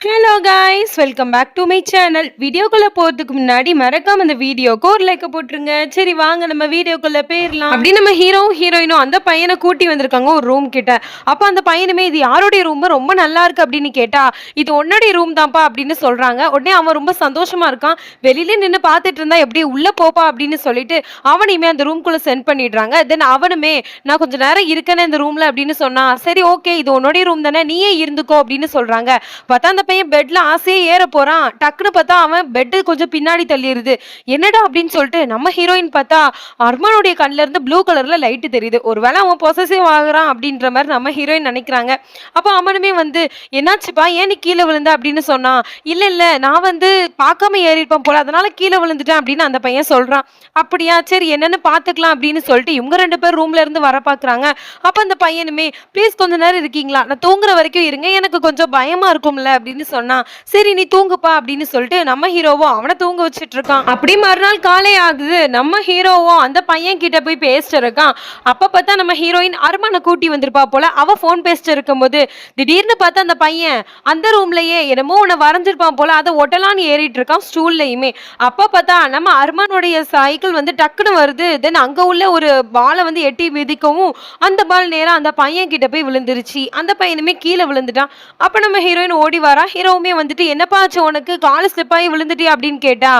Hello guys welcome back to my channel வீடியோக்குள்ளே போகிறதுக்கு முன்னாடி மறக்காம இந்த வீடியோக்கு ஒரு லைக்கை போட்டுருங்க. சரி வாங்க நம்ம வீடியோக்குள்ளே போயிடலாம் அப்படி நம்ம ஹீரோவும் ஹீரோயினும் அந்த பையனை கூட்டி வந்திருக்காங்க ஒரு ரூம் கிட்ட. அப்போ அந்த பையனுமே இது யாருடைய ரூம் ரொம்ப நல்லா இருக்கு அப்படின்னு கேட்டா இது உன்னுடைய ரூம் தான்ப்பா அப்படின்னு சொல்கிறாங்க உடனே அவன் ரொம்ப சந்தோஷமா இருக்கான். வெளியில நின்று பார்த்துட்டு இருந்தா எப்படி உள்ளே போப்பா அப்படின்னு சொல்லிட்டு அவனையுமே அந்த ரூம்குள்ளே சென்ட் பண்ணிடுறாங்க. தென் அவனுமே நான் கொஞ்ச நேரம் இருக்கேனே இந்த ரூமில் அப்படின்னு சொன்னா சரி ஓகே இது உன்னுடைய ரூம் தானே நீயே இருந்துக்கோ அப்படின்னு சொல்கிறாங்க பார்த்தா அந்த பையன் பெட்ல ஆசையே ஏற போறான். டக்குன்னு பார்த்தா அவன் பெட்டு கொஞ்சம் பின்னாடி தள்ளிடுது என்னடா அப்படின்னு சொல்லிட்டு நம்ம ஹீரோயின் பார்த்தா அர்மானுடைய கண்ணுல இருந்து ப்ளூ கலர்ல லைட்டு தெரியுது. ஒருவேளை அவன் பொசசிவ் ஆகுறான் அப்படின்ற மாதிரி நம்ம ஹீரோயின் நினைக்கிறாங்க. அப்போ அவனுமே வந்து என்னாச்சுப்பா? ஏன் நீ கீழே விழுந்த? அப்படின்னு சொன்னான். இல்ல இல்ல. நான் வந்து பார்க்காம ஏறியிருப்பேன் போல. அதனால கீழே விழுந்துட்டேன் அப்படின்னு அந்த பையன் சொல்றான். அப்படியா? சரி என்னன்னு பார்த்துக்கலாம் அப்படின்னு சொல்லிட்டு இவங்க ரெண்டு பேர் ரூம்ல இருந்து வர பார்க்கறாங்க. அப்ப அந்த பையனுமே ப்ளீஸ் கொஞ்ச நேரம் இருக்கீங்களா? நான் தூங்குற வரைக்கும் இருங்க. எனக்கு கொஞ்சம் பயமா இருக்கும்ல அப்படின்னு சொன்னா சரி நீ தூங்குப்பா அப்படின்னு சொல்லிட்டு நம்ம ஹீரோவும் அவனை தூங்க வச்சிட்டு இருக்கான் அப்படி மறுநாள் காலை ஆகுது. நம்ம ஹீரோவும் அந்த பையன் கிட்ட போய் பேசிட்டு இருக்கான். அப்ப பார்த்தா நம்ம ஹீரோயின் அருமான கூட்டி வந்திருப்பா போல. அவ ஃபோன் பேசிட்டு இருக்கும்போது திடீர்னு பார்த்தா அந்த பையன் அந்த ரூம்லயே என்னமோ உன்னை வரைஞ்சிருப்பான் போல. அதை ஒட்டலான்னு ஏறிட்டு இருக்கான் ஸ்டூல்லையுமே அப்ப பார்த்தா நம்ம அருமானுடைய சைக்கிள் வந்து டக்குன்னு வருது. தென் அங்க உள்ள ஒரு பாலை வந்து எட்டி மிதிக்கவும் அந்த பால் நேரம் அந்த பையன் கிட்ட போய் விழுந்துருச்சு. அந்த பையனுமே கீழே விழுந்துட்டான். அப்ப நம்ம ஹீரோயின் ஓடி வரா. ஹீரோவுமே வந்துட்டு என்னப்பா ஆச்சு உனக்கு? காலு ஸ்லிப் ஆகி விழுந்துட்டியா? அப்படின்னு கேட்டா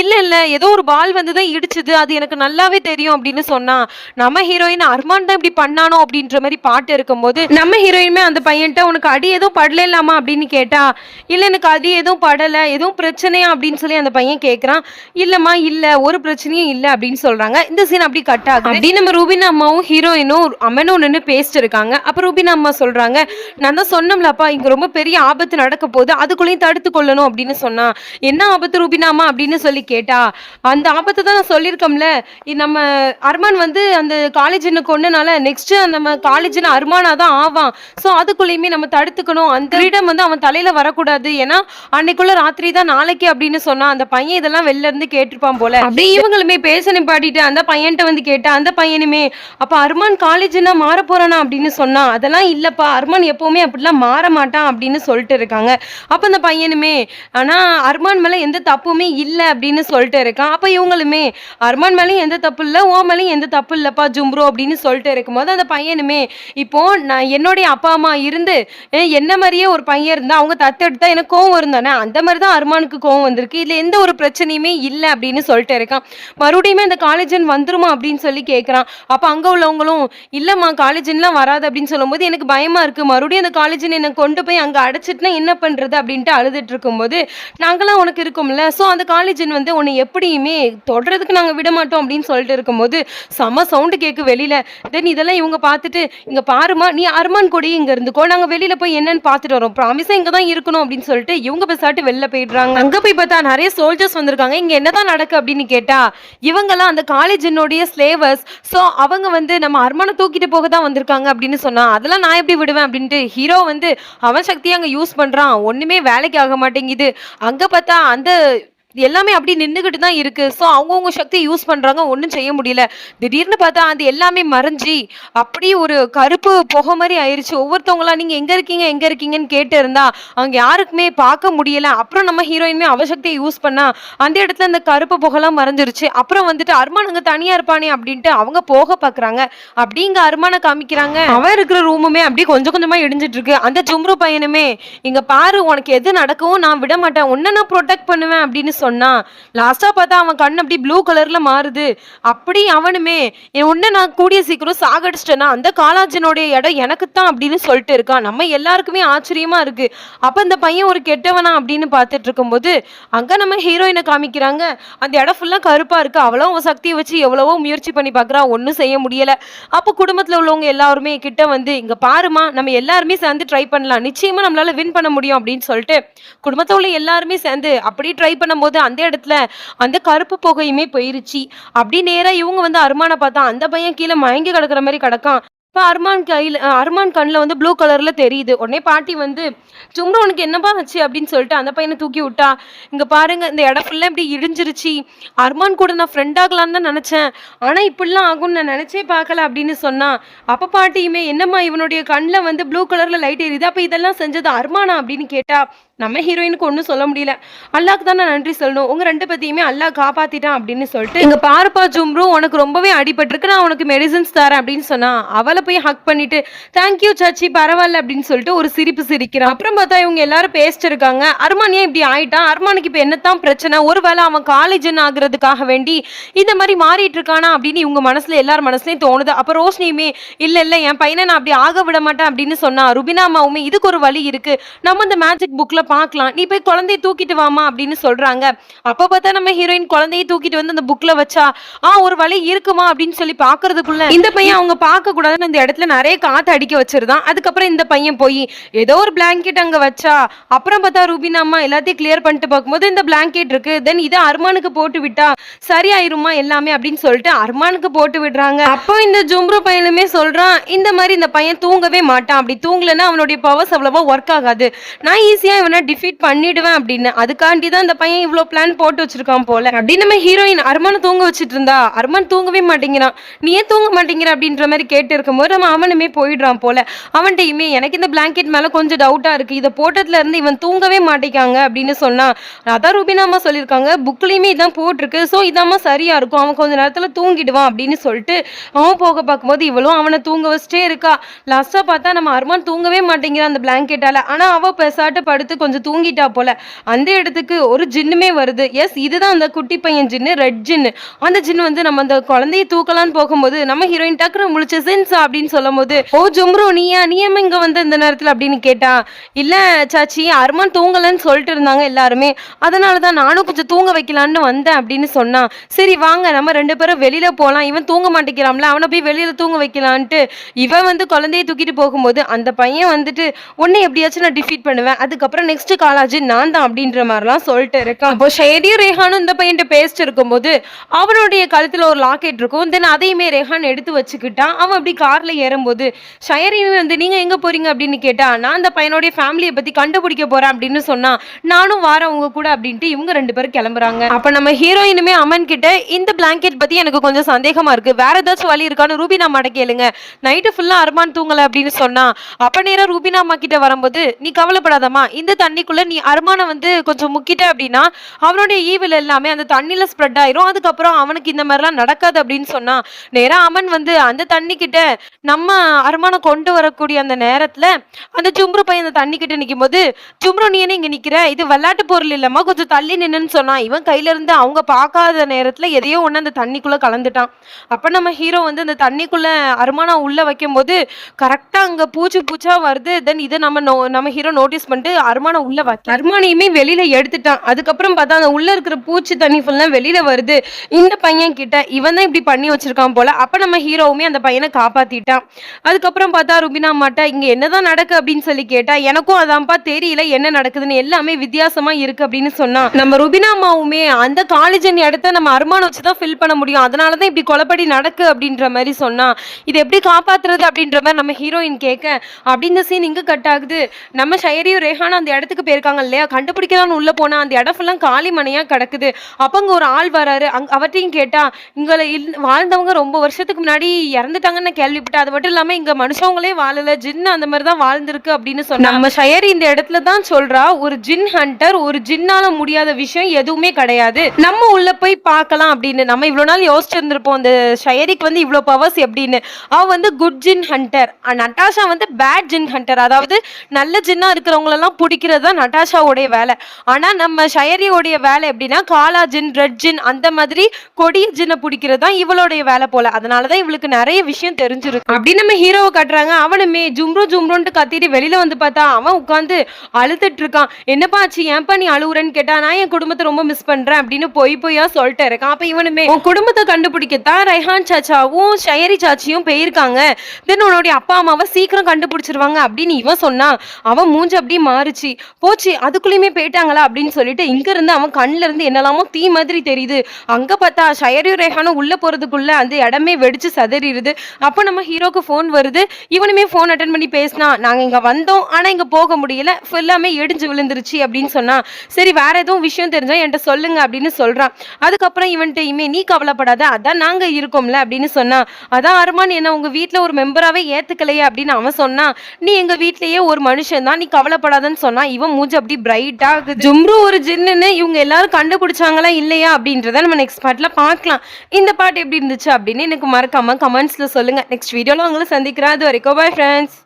இல்ல இல்ல ஏதோ ஒரு பால் வந்து தான் இடிச்சுது. அது எனக்கு நல்லாவே தெரியும் அப்படின்னு சொன்னா நம்ம ஹீரோயின் அர்மான் தான் இப்படி பண்ணானோ? அப்படின்ற மாதிரி பாட்டு இருக்கும்போது நம்ம ஹீரோயினுமே அந்த பையன்ட்ட உனக்கு அடி எதுவும் படல இல்லாமா அப்படின்னு கேட்டா இல்ல எனக்கு அடி எதுவும் படல. எதுவும் பிரச்சனையா? அப்படின்னு சொல்லி அந்த பையன் கேக்குறான். இல்லம்மா இல்ல. ஒரு பிரச்சனையும் இல்ல. அப்படின்னு சொல்றாங்க. இந்த சீன் அப்படி கட் ஆகுது. அப்படி நம்ம ரூபின் அம்மாவும் ஹீரோயினும் அம்மனும் நின்று பேசிட்டு இருக்காங்க. அப்ப ரூபின் அம்மா சொல்றாங்க நான் தான் சொன்னோம்லப்பா இங்க ரொம்ப பெரிய ஆபத்து நடக்க போகுது அதுக்குள்ளேயும் தடுத்து கொள்ளணும் அப்படின்னு சொன்னா என்ன ஆபத்து ரூபினாமா? அப்படின்னு சொல்லி கேட்டா அந்த ஆபத்தை தான் நான் சொல்லியிருக்கோம்ல நம்ம அர்மான் வந்து அந்த காலேஜின்னு கொண்டனால நெக்ஸ்ட் நம்ம காலேஜின் அர்மானா தான் ஆவான். ஸோ அதுக்குள்ளேயுமே நம்ம தடுத்துக்கணும். அந்த ஃப்ரீடம் வந்து அவன் தலையில வரக்கூடாது. ஏன்னா அன்னைக்குள்ள ராத்திரி தான் நாளைக்கு அப்படின்னு சொன்னா அந்த பையன் இதெல்லாம் வெளில இருந்து கேட்டிருப்பான் போல. அப்படியே இவங்களுமே பேச நிப்பாட்டிட்டு அந்த பையன்ட்ட வந்து கேட்டா அந்த பையனுமே அப்ப அர்மான் காலேஜ்னா மாற போறானா? அப்படின்னு சொன்னா அதெல்லாம் இல்லப்பா. அர்மான் எப்பவுமே அப்படிலாம் மாற மாட்டான் அப்படின்னு சொல்லிட்டு இருக்காங்க. அப்போ அந்த பையனுமே ஆனால் அர்மான் மேலே எந்த தப்புமே இல்லை அப்படின்னு சொல்லிட்டு இருக்கான். அப்போ இவங்களுமே அர்மான் மேலேயும் எந்த தப்பு இல்லை ஓ மேலேயும் எந்த தப்பு இல்லைப்பா ஜும்ப்ரோ அப்படின்னு சொல்லிட்டு இருக்கும்போது அந்த பையனுமே இப்போ நான் என்னுடைய அப்பா அம்மா இருந்து என்ன மாதிரியே ஒரு பையன் இருந்தால் அவங்க தத்தெடுத்தா எனக்கு கோவம் இருந்தானே அந்த மாதிரி தான் அர்மானுக்கு கோவம் வந்திருக்கு. இதில் எந்த ஒரு பிரச்சனையுமே இல்லை அப்படின்னு சொல்லிட்டு இருக்கான். மறுபடியுமே அந்த காலேஜன் வந்துருமா அப்படின்னு சொல்லி கேட்குறான் அப்போ அங்கே உள்ளவங்களும் இல்லைம்மா காலேஜன்லாம் வராது அப்படின்னு சொல்லும்போது எனக்கு பயமாக இருக்குது மறுபடியும் அந்த காலேஜன் என்னை கொண்டு போய் அங்கே அடைச்சிட்டுனா என்ன பண்ணுறது அப்படின்ட்டு அழுதுட்டு இருக்கும்போது நாங்களாம் உனக்கு இருக்கோம்ல ஸோ அந்த காலேஜன் வந்து உன்னை எப்படியுமே தொடுறதுக்கு நாங்கள் விட மாட்டோம் அப்படின்னு சொல்லிட்டு இருக்கும்போது செம சவுண்டு கேட்கு வெளியில. தென் இதெல்லாம் இவங்க பார்த்துட்டு இங்கே பாருமா நீ அருமான் கொடி இங்கே இருந்துக்கோ நாங்கள் வெளியில் போய் என்னன்னு பார்த்துட்டு வரோம். ப்ராமிஸாக இங்கே தான் இருக்கணும் அப்படின்னு சொல்லிட்டு இவங்க பெசாட்டு வெளில போயிடுறாங்க. அங்கே போய் பார்த்தா நிறைய சோல்ஜர்ஸ் வந்திருக்காங்க. இங்கே என்னதான் நடக்கு? அப்படின்னு கேட்டா இவங்கெல்லாம் அந்த காலேஜினுடைய ஸ்லேவர்ஸ் ஸோ அவங்க வந்து நம்ம அர்மானை தூக்கிட்டு போக தான் வந்திருக்காங்க அப்படின்னு சொன்னா அதெல்லாம் நான் எப்படி விடுவேன்? அப்படின்ட்டு ஹீரோ வந்து அவன் சக்தியை அங்கே யூஸ் பண்ணுறான் ஒன்றுமே வேலைக்கு ஆக மாட்டேங்குது. அங்கே பார்த்தா அந்த இது எல்லாமே அப்படி நின்றுக்கிட்டு தான் இருக்கு. ஸோ அவங்கவுங்க சக்தியை யூஸ் பண்றாங்க. ஒன்றும் செய்ய முடியல. திடீர்னு பார்த்தா அது எல்லாமே மறைஞ்சி அப்படியே ஒரு கருப்பு புகை மாதிரி ஆயிடுச்சு ஒவ்வொருத்தவங்களா நீங்க எங்க இருக்கீங்க? எங்க இருக்கீங்கன்னு கேட்டு இருந்தா அவங்க யாருக்குமே பார்க்க முடியல. அப்புறம் நம்ம ஹீரோயினுமே அவசக்தியை யூஸ் பண்ணா அந்த இடத்துல அந்த கருப்பு புகைலாம் மறைஞ்சிருச்சு. அப்புறம் வந்துட்டு அர்மான் அங்க தனியா இருப்பானே அப்படின்ட்டு அவங்க போக பாக்குறாங்க. அப்படி இங்க காமிக்கிறாங்க. அவன் இருக்கிற ரூமுமே அப்படியே கொஞ்சம் கொஞ்சமா இடிஞ்சிட்டு இருக்கு. அந்த ஜும்ரு பையனுமே இங்க பாரு உனக்கு எது நடக்கவும் நான் விட மாட்டேன். உன்னை நான் ப்ரொடெக்ட் பண்ணுவேன் அப்படின்னு சொன்னா லாஸ்டா பார்த்தா அவன் கண் அப்படி ப்ளூ கலர்ல மாறுது. அப்படி அவனுமே என் உன்னை நான் கூடிய சீக்கிரம் சாகடிச்சிட்டேன்னா அந்த காலாஜனுடைய இடம் எனக்கு தான் அப்படின்னு சொல்லிட்டு இருக்கான். நம்ம எல்லாருக்குமே ஆச்சரியமா இருக்கு. அப்ப அந்த பையன் ஒரு கெட்டவனா அப்படின்னு பார்த்துட்டு இருக்கும்போது அங்க நம்ம ஹீரோயினை காமிக்கிறாங்க. அந்த இடம் ஃபுல்லா கருப்பா இருக்கு. அவ்வளோ அவன் சக்தியை வச்சு எவ்வளவோ முயற்சி பண்ணி பாக்குறா. ஒன்றும் செய்ய முடியல. அப்போ குடும்பத்துல உள்ளவங்க எல்லாருமே கிட்ட வந்து இங்க பாருமா நம்ம எல்லாருமே சேர்ந்து ட்ரை பண்ணலாம். நிச்சயமா நம்மளால வின் பண்ண முடியும் அப்படின்னு சொல்லிட்டு குடும்பத்துல உள்ள எல்லாருமே சேர்ந்து அப்படி ட்ரை பண்ணும்போது அந்த இடத்துல அந்த கருப்பு புகையுமே போயிருச்சு. அப்படி நேரா இவங்க வந்து அருமான பார்த்தா அந்த பையன் கீழே மயங்கி கிடக்குற மாதிரி கிடக்கான். இப்போ அர்மான் கையில் அர்மான் கண்ணில் வந்து ப்ளூ கலரில் தெரியுது. உடனே பாட்டி வந்து சும்மா உனக்கு என்னப்பா ஆச்சு? அப்படின்னு சொல்லிட்டு அந்த பையனை தூக்கி விட்டா. இங்கே பாருங்க இந்த இடம் ஃபுல்லாக இப்படி இடிஞ்சிருச்சு. அர்மான் கூட நான் ஃப்ரெண்ட் ஆகலான்னு தான் நினச்சேன். ஆனால் இப்படிலாம் ஆகும்னு நான் நினச்சே பார்க்கல அப்படின்னு சொன்னா அப்போ பாட்டியுமே என்னம்மா இவனுடைய கண்ணில் வந்து ப்ளூ கலரில் லைட் எரியுது? அப்போ இதெல்லாம் செஞ்சது அர்மானா? அப்படின்னு கேட்டா நம்ம ஹீரோயினுக்கு ஒன்றும் சொல்ல முடியல. அல்லாக்கு தான் நான் நன்றி சொல்லணும். உங்க ரெண்டு பத்தியுமே அல்லாஹ் காப்பாத்திட்டான் அப்படின்னு சொல்லிட்டு இங்க பாருப்பா ஜும்ரு உனக்கு ரொம்பவே அடிபட்டிருக்கு. நான் உனக்கு மெடிசன்ஸ் தரேன் அப்படின்னு சொன்னா அவளை போய் ஹக் பண்ணிட்டு தேங்க்யூ சாச்சி பரவாயில்ல அப்படின்னு சொல்லிட்டு ஒரு சிரிப்பு சிரிக்கிறான். அப்புறம் பார்த்தா இவங்க எல்லாரும் பேசிட்டு இருக்காங்க அர்மான் ஏன் இப்படி ஆயிட்டான்? அர்மானுக்கு இப்போ என்னத்தான் பிரச்சனை? ஒருவேளை அவன் காலேஜன் ஆகுறதுக்காக வேண்டி இந்த மாதிரி மாறிட்டு இருக்கானா அப்படின்னு இவங்க மனசுல எல்லார் மனசுலையும் தோணுது. அப்போ ரோஷினியுமே இல்லை இல்லை என் பையனை நான் அப்படி ஆக விட மாட்டேன் அப்படின்னு சொன்னா ருபினா அம்மாவுமே இதுக்கு ஒரு வழி இருக்கு. நம்ம இந்த மேஜிக் புக்ல பார்க்கலாம். நீ போய் குழந்தைய தூக்கிட்டு வாமா அப்படின்னு சொல்றாங்க. அப்ப பார்த்தா நம்ம ஹீரோயின் குழந்தைய தூக்கிட்டு வந்து அந்த புக்ல வச்சா ஆ ஒரு வழி இருக்குமா? அப்படின்னு சொல்லி பாக்குறதுக்குள்ள இந்த பையன் அவங்க பார்க்க கூடாதுன்னு அந்த இடத்துல நிறைய காத்து அடிக்க வச்சிருந்தான். அதுக்கப்புறம் இந்த பையன் போய் ஏதோ ஒரு பிளாங்கெட் அங்க வச்சா. அப்புறம் பார்த்தா ரூபினா அம்மா எல்லாத்தையும் கிளியர் பண்ணிட்டு பார்க்கும்போது இந்த பிளாங்கெட் இருக்கு. தென் இதை அர்மானுக்கு போட்டு விட்டா சரியாயிருமா எல்லாமே? அப்படின்னு சொல்லிட்டு அர்மானுக்கு போட்டு விடுறாங்க. அப்போ இந்த ஜும்ரு பையனுமே சொல்றான் இந்த மாதிரி இந்த பையன் தூங்கவே மாட்டான். அப்படி தூங்கலன்னா அவனுடைய பவர்ஸ் அவ்வளவா ஒர்க் ஆகாது. நான் ஈஸியா இவன் டிஃபீட் பண்ணிடுவேன் அப்படின்னு. அதுக்காண்டி தான் இந்த பையன் இவ்வளோ பிளான் போட்டு வச்சிருக்கான் போல. அப்படின்னு நம்ம ஹீரோயின் அர்மானை தூங்க வச்சிட்டு இருந்தா அர்மான் தூங்கவே மாட்டேங்கிறான். நீ ஏன் தூங்க மாட்டேங்கிற அப்படின்ற மாதிரி கேட்டு இருக்கும்போது நம்ம அவனுமே போயிடுறான் போல. அவன்கிட்டயுமே எனக்கு இந்த பிளாங்கெட் மேல கொஞ்சம் டவுட்டா இருக்கு. இதை போட்டதுல இருந்து இவன் தூங்கவே மாட்டேங்காங்க அப்படின்னு சொன்னா அதான் ரூபினா அம்மா சொல்லியிருக்காங்க புக்லயுமே இதான் போட்டிருக்கு. ஸோ இதாம்மா சரியா இருக்கும். அவன் கொஞ்ச நேரத்துல தூங்கிடுவான் அப்படின்னு சொல்லிட்டு அவன் போக பார்க்கும்போது இவளும் அவனை தூங்க வச்சுட்டே இருக்கா. லாஸ்டா பார்த்தா நம்ம அர்மான் தூங்கவே மாட்டேங்கிறான் அந்த பிளாங்கெட்டால ஆனா அவ பெசாட்டு படுத்து கொஞ்சம் தூங்கிட்டா போல. அந்த இடத்துக்கு ஒரு ஜின்னுமே வருது. எஸ் இதுதான் அந்த குட்டி பையன் ஜின்னு ரெட் ஜின்னு. அந்த ஜின்னு வந்து நம்ம அந்த குழந்தையை தூக்கலான்னு போகும்போது நம்ம ஹீரோயின் டக்குனு முழிச்ச சென்ஸ் அப்படின்னு சொல்லும் போது ஓ ஜும்ரோ நீயா? நீ இங்க வந்து இந்த நேரத்தில்? அப்படின்னு கேட்டா இல்ல சாச்சி அருமான் தூங்கலன்னு சொல்லிட்டு இருந்தாங்க எல்லாருமே. அதனால தான் நானும் கொஞ்சம் தூங்க வைக்கலான்னு வந்தேன் அப்படின்னு சொன்னான் சரி வாங்க. நம்ம ரெண்டு பேரும் வெளியில போகலாம் இவன் தூங்க மாட்டேங்கிறான்ல. அவனை போய் வெளியில தூங்க வைக்கலான்ட்டு. இவன் வந்து குழந்தைய தூக்கிட்டு போகும்போது அந்த பையன் வந்துட்டு உன்னை எப்படியாச்சும் நான் டிஃபீட் பண்ணுவேன். அதுக்கப்புறம் நெக்ஸ்ட் காலாஜி நான் தான் அப்படின்ற மாதிரிலாம் சொல்லிட்டு இருக்கேன். அப்போ ஷேடியும் ரேஹானும் இந்த பையன் பேசிட்டு இருக்கும்போது அவனுடைய கழுத்தில் ஒரு லாக்கெட் இருக்கும். தென் அதையுமே ரேஹான் எடுத்து வச்சுக்கிட்டான். அவன் அப்படி கார்ல ஏறும்போது ஷயரியுமே வந்து நீங்க எங்கே போறீங்க? அப்படின்னு கேட்டால் நான் அந்த பையனுடைய ஃபேமிலியை பற்றி கண்டுபிடிக்க போறேன் அப்படின்னு சொன்னா நானும் வாரம் உங்க கூட அப்படின்ட்டு இவங்க ரெண்டு பேரும் கிளம்புறாங்க. அப்போ நம்ம ஹீரோயினுமே அமன் கிட்ட இந்த பிளாங்கெட் பற்றி எனக்கு கொஞ்சம் சந்தேகமா இருக்கு. வேற ஏதாச்சும் வழி இருக்கான்னு ரூபினா அம்மாட்ட கேளுங்க. நைட்டு ஃபுல்லா அருமான் தூங்கலை அப்படின்னு சொன்னா அப்போ நேரா ரூபினா அம்மா கிட்ட வரும்போது நீ கவலைப்படாதம்மா. இந்த தண்ணிக்குள்ள நீ அர்மானை வந்து கொஞ்சம் முக்கிட்ட அப்படின்னா அவனுடைய ஈவில் எல்லாமே அந்த தண்ணியில ஸ்ப்ரெட் ஆயிரும். அதுக்கப்புறம் அவனுக்கு இந்த மாதிரிலாம் நடக்காது அப்படின்னு சொன்னா நேரா அமன் வந்து அந்த தண்ணி கிட்ட நம்ம அருமானை கொண்டு வரக்கூடிய அந்த நேரத்துல அந்த சும்ரு பையன் அந்த தண்ணி கிட்ட நிற்கும் போது சும்ரு நீ என்ன இங்க நிக்கிற? இது விளையாட்டு பொருள் இல்லம்மா. கொஞ்சம் தள்ளி நின்னுன்னு சொன்னா இவன் கையில இருந்து அவங்க பார்க்காத நேரத்துல எதையோ ஒன்று அந்த தண்ணிக்குள்ள கலந்துட்டான். அப்ப நம்ம ஹீரோ வந்து அந்த தண்ணிக்குள்ள அருமானா உள்ள வைக்கும் போது கரெக்டா அங்க பூச்சி பூச்சா வருது. தென் இதை நம்ம நோ- நம்ம ஹீரோ நோட்டீஸ் பண்ணிட்டு அருமான உள்ள வைக்க அருமானையுமே வெளியில எடுத்துட்டான். அதுக்கப்புறம் பார்த்தா அந்த உள்ள இருக்கிற பூச்சி தண்ணி ஃபுல்லா வெளியில வருது. இந்த பையன் கிட்ட இவன் தான் இப்படி பண்ணி வச்சிருக்கான் போல. அப்ப நம்ம ஹீரோவுமே அந்த பையனை காப்பாத்திட்டான். அதுக்கப்புறம் பார்த்தா ருபினா மாட்டா இங்க என்னதான் நடக்கு? அப்படின்னு சொல்லி கேட்டா எனக்கும் அதான்ப்பா தெரியல என்ன நடக்குதுன்னு. எல்லாமே வித்தியாசமா இருக்கு அப்படின்னு சொன்னா நம்ம ருபினா அம்மாவுமே அந்த காலேஜன் இடத்த நம்ம அருமானம் வச்சுதான் ஃபில் பண்ண முடியும். அதனாலதான் இப்படி கொலப்படி நடக்கு அப்படின்ற மாதிரி சொன்னா இது எப்படி காப்பாத்துறது அப்படின்ற மாதிரி நம்ம ஹீரோயின் கேட்க அப்படி இந்த சீன் இங்க கட் ஆகுது. நம்ம ஷயரியும் ரேஹானும் அந்த இடத்துக்கு போயிருக்காங்க இல்லையா? கண்டுபிடிக்கலாம்னு உள்ள போனா அந்த இடம் ஃபுல்லாக காலி மனையா கிடக்குது. அப்போ அங்கே ஒரு ஆள் வராரு. அங் அவர்ட்டையும் கேட்டா இங்களை வாழ்ந்தவங்க ரொம்ப வருஷத்துக்கு முன்னாடி இறந்துட்டாங்கன்னு நான் கேள்விப்பட்டேன். அது மட்டும் இல்லாம இங்க மனுஷங்களே வாழல. ஜின் அந்த மாதிரி தான் வாழ்ந்திருக்கு அப்படின்னு சொன்னா நம்ம ஷயரி இந்த இடத்துல தான் சொல்றா ஒரு ஜின் ஹண்டர் ஒரு ஜின்னால முடியாத விஷயம் எதுவுமே கிடையாது. நம்ம உள்ள போய் பார்க்கலாம் அப்படின்னு. நம்ம இவ்வளவு நாள் யோசிச்சிருந்திருப்போம் அந்த ஷயரிக்கு வந்து இவ்வளவு பவர்ஸ் எப்படின்னு. அவ வந்து குட் ஜின் ஹண்டர். நட்டாஷா வந்து பேட் ஜின் ஹண்டர். அதாவது நல்ல ஜின்னா இருக்கிறவங்களெல்லாம் பிடிக்கிறது தான் நட்டாஷாவுடைய வேலை. ஆனா நம்ம ஷயரியோடைய வேலை எப்படின்னா காலா ஜின் ரெட் ஜின் அந்த மாதிரி கொடிய ஜின்னை பிடிக்கிறது தான் இவளுடைய வேலை போல. அதனால தான் இவளுக்கு நிறைய விஷயம் தெரிஞ்சிருக்கு. அப்படி நம்ம ஹீரோவை காட்டுறாங்க. அவனுமே ஜும்ரு ஜும்ருன்ட்டு கத்திட்டு வெளியில வந்து பார்த்தா அவன் உட்காந்து அழுதுட்டு இருக்கான். என்னப்பா ஆச்சு? ஏன்பா நீ அழுவுறன்னு கேட்டா நான் என் குடும்பத்தை ரொம்ப மிஸ் பண்றேன் அப்படின்னு பொய் பொய்யா சொல்லிட்டு இருக்கான். அப்ப இவனுமே உன் குடும்பத்தை கண்டுபிடிக்கத்தான் ரைஹான் சாச்சாவும் ஷயரி சாச்சியும் போயிருக்காங்க. தென் உன்னுடைய அப்பா அம்மாவை சீக்கிரம் கண்டுபிடிச்சிருவாங்க அப்படின்னு இவன் சொன்னான். அவன் மூஞ்சி அப்படியே மாறுச்சு. போச்சு அதுக்குள்ளேயுமே போயிட்டாங்களா அப்படின்னு சொல்லிட்டு இங்க இருந்து அவன் கண்ணுல இருந்து என்னெல்லாமோ தீ மாதிரி தெரியுது. அங்க பார்த்தா ஷயரு ரேஹானும் உள்ள போறதுக்குள்ள அந்த இடமே வெடிச்சு சதறிடுது. அப்போ நம்ம ஹீரோக்கு ஃபோன் வருது. இவனுமே ஃபோன் அட்டன் பண்ணி பேசினா நாங்க இங்க வந்தோம் ஆனா இங்க போக முடியல. ஃபுல்லாமே இடிஞ்சு விழுந்துருச்சு அப்படின்னு சொன்னா சரி வேற எதுவும் விஷயம் தெரிஞ்சா என்கிட்ட சொல்லுங்க அப்படின்னு சொல்றான். அதுக்கப்புறம் இவன்ட்டு இமே நீ கவலைப்படாத அதான் நாங்க இருக்கோம்ல அப்படின்னு சொன்னா அதான் அருமான் என்ன உங்க வீட்டில் ஒரு மெம்பராகவே ஏத்துக்கலையே அப்படின்னு அவன் சொன்னான் நீ எங்க வீட்லயே ஒரு மனுஷன் தான் நீ கவலைப்படாதன்னு சொன்னா பார்க்கலாம் இவன் மூஞ்சி அப்படி பிரைட்டா ஆகுது ஜும்ரு ஒரு ஜின்னுன்னு இவங்க எல்லாரும் கண்டுபிடிச்சாங்களா இல்லையா அப்படின்றத நம்ம நெக்ஸ்ட் பாட்டில் பார்க்கலாம். இந்த பாட்டு எப்படி இருந்துச்சு அப்படின்னு எனக்கு மறக்காம கமெண்ட்ஸ்ல சொல்லுங்க. நெக்ஸ்ட் வீடியோல உங்களை சந்திக்கிறேன். அது வரைக்கும் பாய் ஃப்ரெண்ட்ஸ்